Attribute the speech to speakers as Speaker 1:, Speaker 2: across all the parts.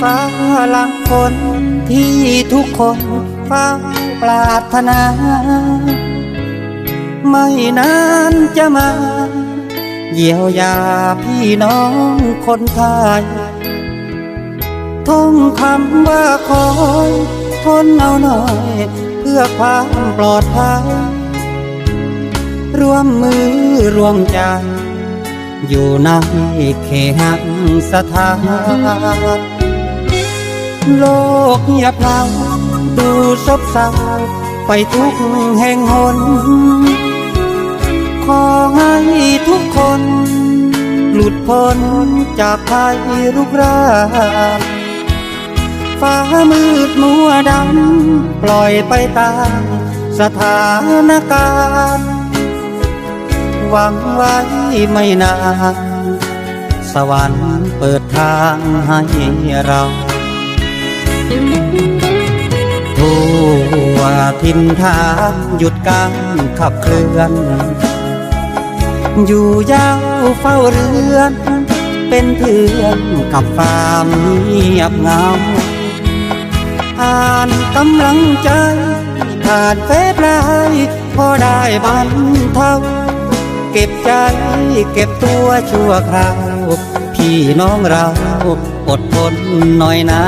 Speaker 1: ฟ้าหลังฝนที่ทุกคนเฝ้าปรารถนา ไม่นานจะมา เยียวยาพี่น้องคนไทยท่องคำว่าคอยทนเอาหน่อย เพื่อความปลอดภัย ร่วมมือร่วมใจอยู่ในเขหังสถาน โลกเงียบเหงาดูซบเศร้าไปทุกแห่งหน ขอให้ทุกคน หลุดพ้นจากภัยรุกรานฟ้ามืดมัวดำ ปล่อยไปตามสถานการณ์ หวังไว้ไม่นาน สวรรค์เปิดทางให้เรา ทั่วทินทานหยุดการขับเคลื่อน อยู่ยาวเฝ้าเรือน เป็นเพื่อนกับความเงียบเงา อ่านกำลังใจผ่านเฟซไลน์พอได้บรรเทาเก็บใจเก็บตัวชั่วคราว พี่น้องเราอดทนหน่อยนะ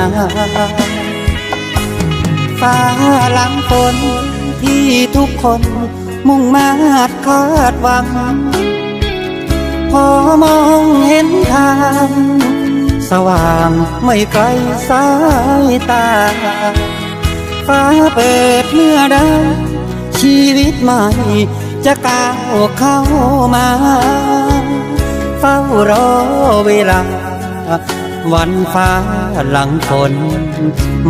Speaker 1: ฟ้าหลังฝนที่ทุกคนมุ่งมาดคาดหวัง พอมองเห็นทาง สว่างไม่ไกลสายตา ฟ้าเปิดเมื่อใดชีวิตใหม่จะก้าวเข้ามา เฝ้ารอเวลา วันฟ้าหลังฝน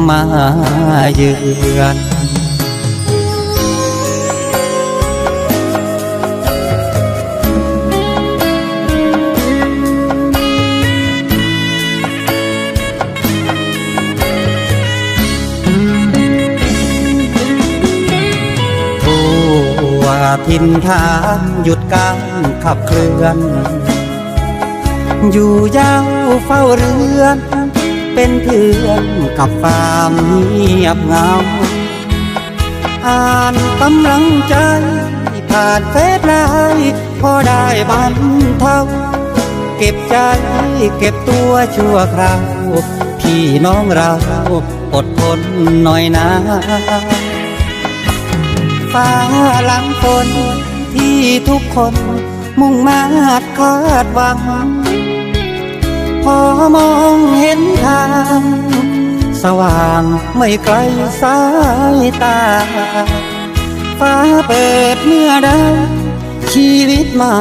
Speaker 1: มาเยือนทั่วทินทานหยุดการขับเคลื่อน อยู่ยาวเฝ้าเรือน เป็นเพื่อนกับความเงียบเงา อ่านกำลังใจผ่านเฟซไลน์พอได้บรรเทาเก็บใจเก็บตัวชั่วคราวพี่น้องเราอดทนหน่อยนะ ฟ้าหลังฝนที่ทุกคน มุ่งมาดคาดหวัง พอมองเห็นทาง สว่างไม่ไกลสายตา ฟ้าเปิดเมื่อใดชีวิตใหม่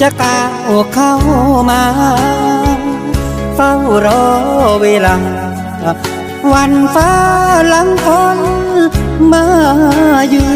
Speaker 1: จะก้าวเข้ามา เฝ้ารอเวลา วันฟ้าหลังฝนมาเยือน